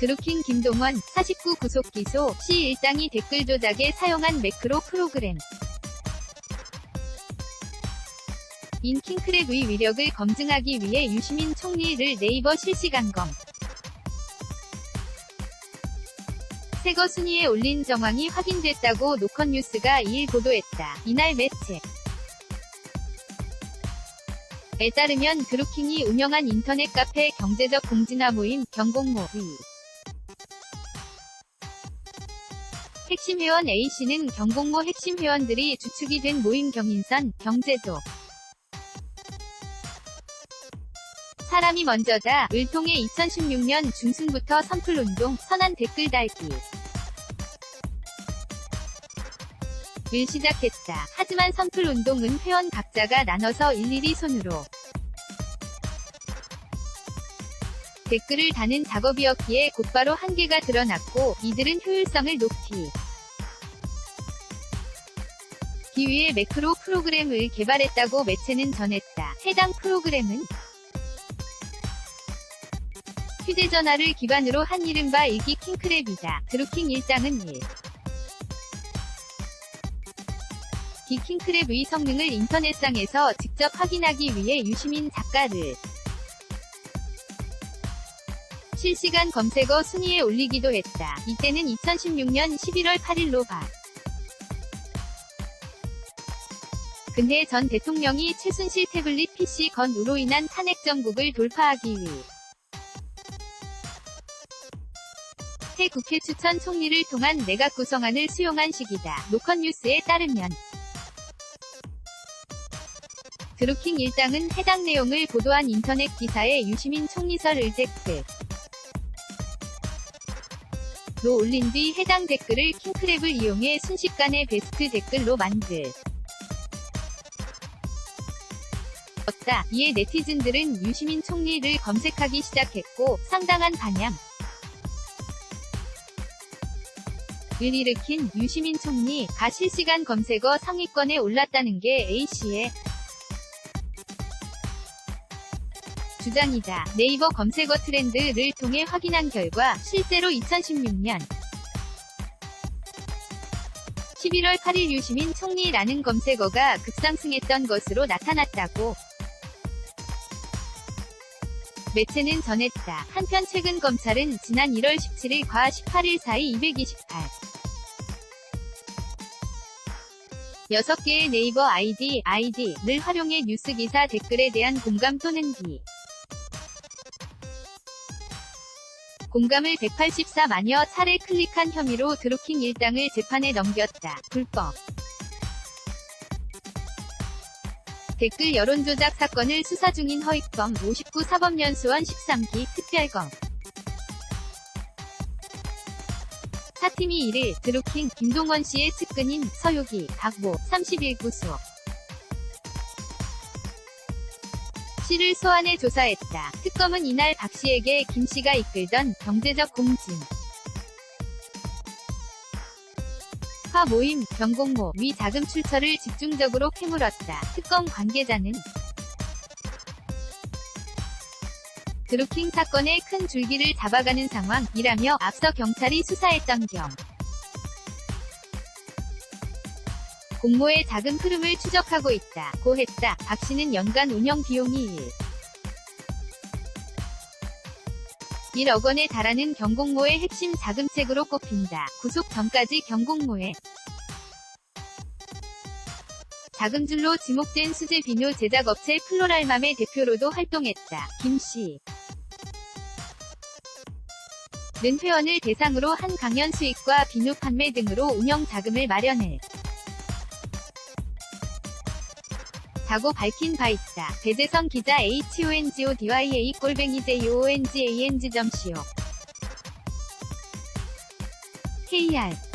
드루킹 김동원 49 구속 기소 시 일당이 댓글 조작에 사용한 매크로 프로그램. 인 킹크랩의 위력을 검증하기 위해 유시민 총리를 네이버 실시간 검. 새거 순위에 올린 정황이 확인됐다고 노컷뉴스가 2일 보도했다. 이날 매체 에 따르면 드루킹이 운영한 인터넷 카페 경제적 공진화 모임 경공모 위 핵심 회원 A씨는 경공모 핵심 회원들이 주축이 된 모임 경인선, 경제도 사람이 먼저다. 을 통해 2016년 중순부터 선풀운동, 선한 댓글 달기 을 시작했다. 하지만 선풀운동은 회원 각자가 나눠서 일일이 손으로 댓글을 다는 작업이었기에 곧바로 한계가 드러났고 이들은 효율성을 높이 기위의 매크로 프로그램을 개발했다고 매체는 전했다. 해당 프로그램은 휴대전화를 기반으로 한 이른바 일기 킹크랩이다. 드루킹 일당은 1. 이 킹크랩의 성능을 인터넷상에서 직접 확인하기 위해 유시민 작가를 실시간 검색어 순위에 올리기도 했다. 이때는 2016년 11월 8일로 봐. 근데 전 대통령이 최순실 태블릿 PC 건으로 인한 탄핵 정국을 돌파하기 위해 새 국회 추천 총리를 통한 내각 구성안을 수용한 시기다. 노컷뉴스에 따르면 드루킹 일당은 해당 내용을 보도한 인터넷 기사에 유시민 총리설 을댓글 로 올린 뒤 해당 댓글을 킹크랩을 이용해 순식간에 베스트 댓글로 만들 었다. 이에 네티즌들은 유시민 총리를 검색하기 시작했고 상당한 반향 을 일으킨 유시민 총리가 실시간 검색어 상위권에 올랐다는 게 A씨의 주장이다. 네이버 검색어 트렌드를 통해 확인한 결과 실제로 2016년 11월 8일 유시민 총리라는 검색어가 급상승했던 것으로 나타났다고 매체는 전했다. 한편 최근 검찰은 지난 1월 17일과 18일 사이 228 6개의 네이버 아이디, 아이디를 활용해 뉴스 기사 댓글에 대한 공감 또는 비 공감을 184만여 차례 클릭한 혐의로 드루킹 일당을 재판에 넘겼다. 불법. 댓글 여론조작 사건을 수사 중인 허익범 59 사법연수원 13기 특별검. 사팀이 1일 드루킹 김동원 씨의 측근인 서유기 박모 31구수 씨를 소환해 조사했다. 특검은 이날 박 씨에게 김 씨가 이끌던 경제적 공진 화 모임, 경공모, 위 자금 출처를 집중적으로 캐물었다. 특검 관계자는 드루킹 사건의 큰 줄기를 잡아가는 상황이라며 앞서 경찰이 수사했던 겸 공모의 작은 흐름을 추적하고 있다. 고 했다. 박 씨는 연간 운영 비용이 1. 1억 원에 달하는 경공모의 핵심 자금책으로 꼽힌다. 구속 전까지 경공모에 자금줄로 지목된 수제 비누 제작업체 플로랄맘의 대표로도 활동했다. 김 씨 는 회원을 대상으로 한 강연 수익과 비누 판매 등으로 운영 자금을 마련해 다고 밝힌 바 있다. 배재성 기자 HONGODYA 꼴뱅이 JONGANG.co KR